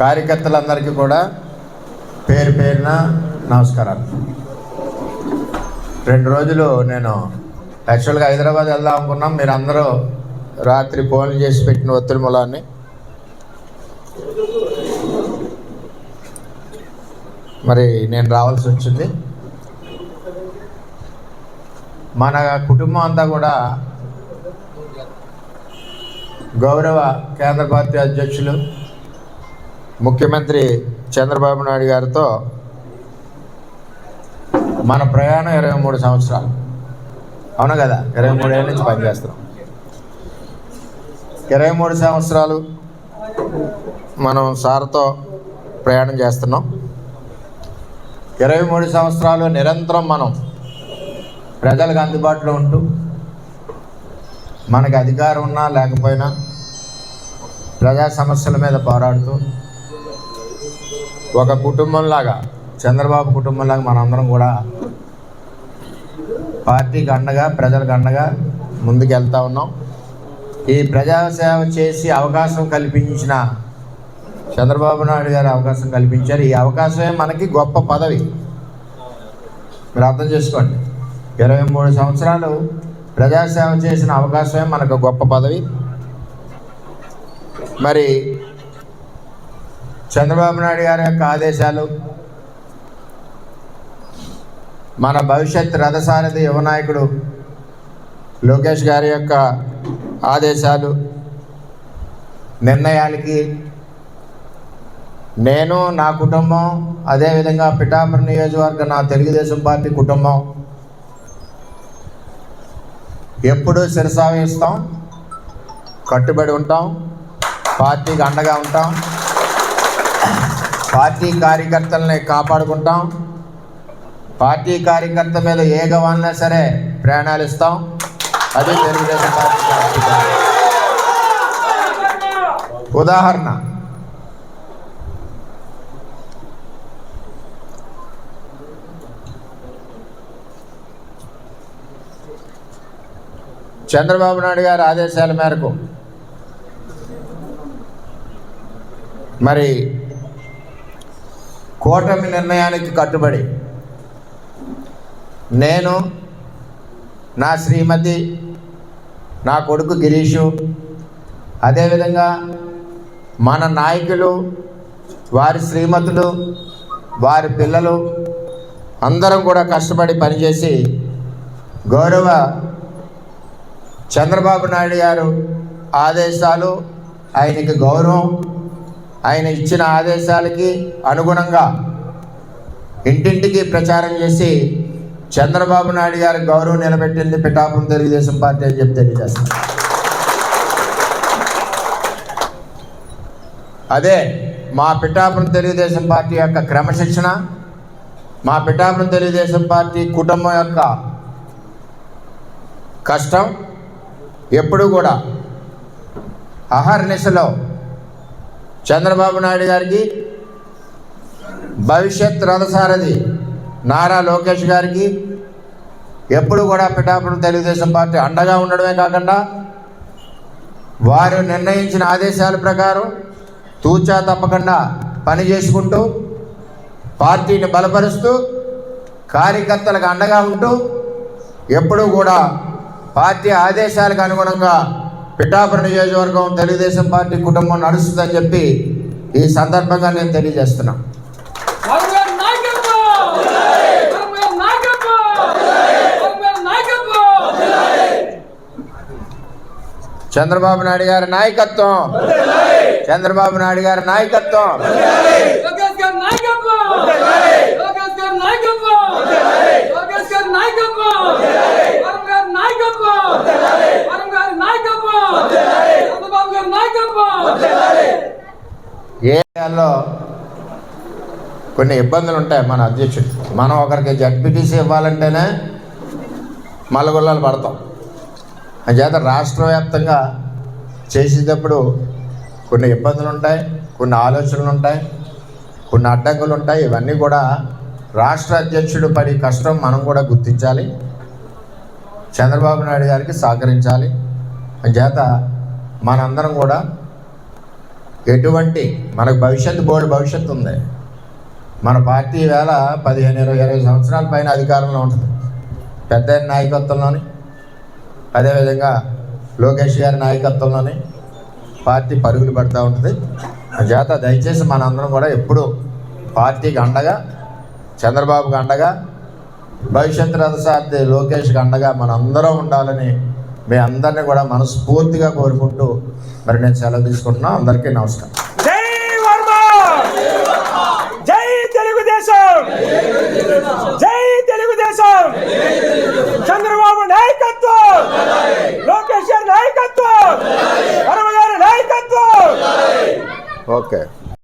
కార్యకర్తలందరికీ కూడా పేరు పేరున నమస్కారాలు. రెండు రోజులు నేను యాక్చువల్గా హైదరాబాద్ వెళ్దాం అనుకున్నాం. మీరు అందరూ రాత్రి ఫోన్లు చేసి పెట్టిన ఒత్తిడి మూలాన్ని. మరి నేను రావాల్సి వచ్చింది. మన కుటుంబం అంతా కూడా గౌరవ కేంద్ర పార్టీ అధ్యక్షులు ముఖ్యమంత్రి చంద్రబాబు నాయుడు గారితో మన ప్రయాణం ఇరవై మూడు సంవత్సరాలు. అవును కదా? ఇరవై మూడు ఏళ్ళ నుంచి పనిచేస్తున్నాం. ఇరవై మూడు సంవత్సరాలు మనం సార్తో ప్రయాణం చేస్తున్నాం. ఇరవై మూడు సంవత్సరాలు నిరంతరం మనం ప్రజలకు అందుబాటులో ఉంటూ మనకి అధికారం ఉన్నా లేకపోయినా ప్రజా సమస్యల మీద పోరాడుతూ ఒక కుటుంబంలాగా చంద్రబాబు కుటుంబంలాగా మనందరం కూడా పార్టీకి అండగా ప్రజలకు అండగా ముందుకు వెళ్తూ ఉన్నాం. ఈ ప్రజాసేవ చేసి అవకాశం కల్పించిన చంద్రబాబు నాయుడు గారు అవకాశం కల్పించారు. ఈ అవకాశమే మనకి గొప్ప పదవి. మీరు అర్థం చేసుకోండి. ఇరవై మూడు సంవత్సరాలు ప్రజాసేవ చేసిన అవకాశమే మనకు గొప్ప పదవి. మరి చంద్రబాబు నాయుడు గారి యొక్క ఆదేశాలు మన భవిష్యత్ రథసారథి యువనాయకుడు లోకేష్ గారి యొక్క ఆదేశాలు నిర్ణయాలకి నేను నా కుటుంబం అదేవిధంగా పిఠాపురం నియోజకవర్గ నా తెలుగుదేశం పార్టీ కుటుంబం ఎప్పుడూ శిరసావిస్తాం కట్టుబడి ఉంటాం పార్టీకి అండగా ఉంటాం. పార్టీ కార్యకర్తల్ని కాపాడుకుంటాం. పార్టీ కార్యకర్త మీద ఏ గవాలన్నా సరే ప్రయాణాలు ఇస్తాం. అది తెలుగుదేశం పార్టీ ఉదాహరణ. చంద్రబాబు నాయుడు గారి ఆదేశాల మేరకు. మరి కూటమి నిర్ణయానికి కట్టుబడి నేను నా శ్రీమతి నా కొడుకు గిరీషు అదేవిధంగా మన నాయకులు వారి శ్రీమతులు వారి పిల్లలు అందరం కూడా కష్టపడి పనిచేసి గౌరవ చంద్రబాబు నాయుడు గారు ఆదేశాలు ఆయనకి గౌరవం ఆయన ఇచ్చిన ఆదేశాలకి అనుగుణంగా ఇంటింటికి ప్రచారం చేసి చంద్రబాబు నాయుడు గారి గౌరవం నిలబెట్టింది పిఠాపురం తెలుగుదేశం పార్టీ అని చెప్పి తెలియజేస్తాను అదే మా పిఠాపురం తెలుగుదేశం పార్టీ యొక్క క్రమశిక్షణ మా పిఠాపురం తెలుగుదేశం పార్టీ కుటుంబం యొక్క కష్టం ఎప్పుడూ కూడా అహర్నిశలో చంద్రబాబు నాయుడు గారికి భవిష్యత్ రథసారథి నారా లోకేష్ గారికి ఎప్పుడు కూడా పిఠాపురం తెలుగుదేశం పార్టీ అండగా ఉండడమే కాకుండా వారు నిర్ణయించిన ఆదేశాల ప్రకారం తూచా తప్పకుండా పని చేసుకుంటూ పార్టీని బలపరుస్తూ కార్యకర్తలకు అండగా ఉంటూ ఎప్పుడూ కూడా పార్టీ ఆదేశాలకు అనుగుణంగా పిఠాపురం నియోజకవర్గం తెలుగుదేశం పార్టీ కుటుంబం నడుస్తుందని చెప్పి ఈ సందర్భంగా నేను తెలియజేస్తున్నా. చంద్రబాబు నాయుడు గారి నాయకత్వం! చంద్రబాబు నాయుడు గారి నాయకత్వం లోకేష్ గారి నాయకత్వం లోకేష్ గారి నాయకత్వం లోకేష్ గారి నాయకత్వం వరంగల్ నాయకత్వం వరంగల్ నాయకత్వం చంద్రబాబు గారి నాయకత్వం ఏ ఏరియాల్లో కొన్ని ఇబ్బందులు ఉంటాయి మన అధ్యక్షుడు. మనం ఒకరికి జడ్పీటీసీ ఇవ్వాలంటేనే మల్లగొల్లాలు పడతాం. అంచేత రాష్ట్ర వ్యాప్తంగా చేసేటప్పుడు కొన్ని ఇబ్బందులు ఉంటాయి కొన్ని ఆలోచనలు ఉంటాయి కొన్ని అడ్డంకులు ఉంటాయి ఇవన్నీ కూడా రాష్ట్ర అధ్యక్షుడు పడి కష్టం మనం కూడా గుర్తించాలి. చంద్రబాబు నాయుడు గారికి సహకరించాలి. అంచేత మనందరం కూడా ఎటువంటి మనకు భవిష్యత్తు బోర్డు భవిష్యత్తు ఉంది. మన పార్టీ వేళ పదిహేను ఇరవై ఇరవై సంవత్సరాల పైన అధికారంలో ఉంటుంది. పెద్ద నాయకత్వంలోని అదేవిధంగా లోకేష్ గారి నాయకత్వంలోని పార్టీ పరుగులు పడుతూ ఉంటుంది. చేత దయచేసి మనందరం కూడా ఎప్పుడు పార్టీకి అండగా చంద్రబాబుకి అండగా భవిష్యత్ రథసార్థి లోకేష్కి అండగా మనందరం ఉండాలని మీ అందరినీ కూడా మనస్ఫూర్తిగా కోరుకుంటూ మరి నేను సెలవు తీసుకుంటున్నా. అందరికీ నమస్కారం. జై వర్మ జై తెలుగుదేశం! జై తెలుగుదేశం! చంద్రబాబు నాయకత్వం! లోకేష్ నాయకత్వం! అరవై నాయకత్వం! ఓకే.